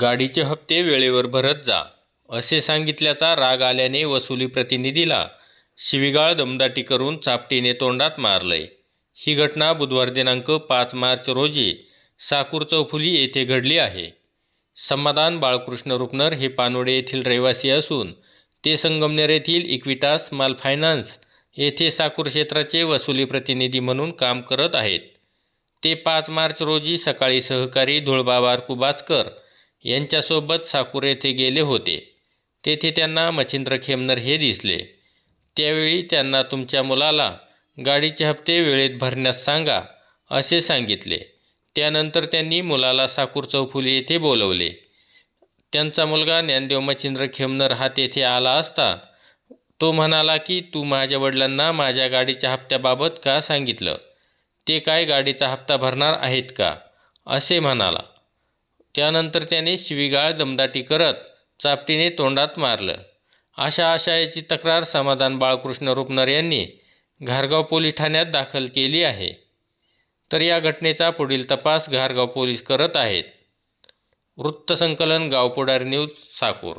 गाडीचे हप्ते वेळेवर भरत जा असे सांगितल्याचा राग आल्याने वसुली प्रतिनिधीला शिवीगाळ दमदाटी करून चापटीने तोंडात मारलंय. ही घटना बुधवार दिनांक पाच मार्च रोजी साकूर चौफुली येथे घडली आहे. समाधान बाळकृष्ण रुपनर हे पानोडे येथील रहिवासी असून ते संगमनेर येथील इक्विटास माल फायनान्स येथे साकूर क्षेत्राचे वसुली प्रतिनिधी म्हणून काम करत आहेत. ते पाच मार्च रोजी सकाळी सहकारी धुळबाबार कुबाचकर यांच्यासोबत साकूर येथे गेले होते. तेथे त्यांना मच्छिंद्र खेमनर हे दिसले. त्यावेळी त्यांना तुमच्या मुलाला गाडीचे हप्ते वेळेत भरण्यास सांगा असे सांगितले. त्यानंतर त्यांनी मुलाला साकूर चौफुली येथे बोलवले. त्यांचा मुलगा ज्ञानदेव मच्छिंद्र खेमनर हा तेथे आला असता तो म्हणाला की तू माझ्या वडिलांना माझ्या गाडीच्या हप्त्याबाबत का सांगितलं? ते काय गाडीचा हप्ता भरणार आहेत का? असे म्हणाला. त्यानंतर त्याने शिवीगाळ दमदाटी करत चापटीने तोंडात मारलं. अशा आशयाची तक्रार समाधान बाळकृष्ण रुपनर यांनी घारगाव पोलीस ठाण्यात दाखल केली आहे. तर या घटनेचा पुढील तपास घारगाव पोलीस करत आहेत. वृत्तसंकलन गावपुढारी न्यूज साकूर.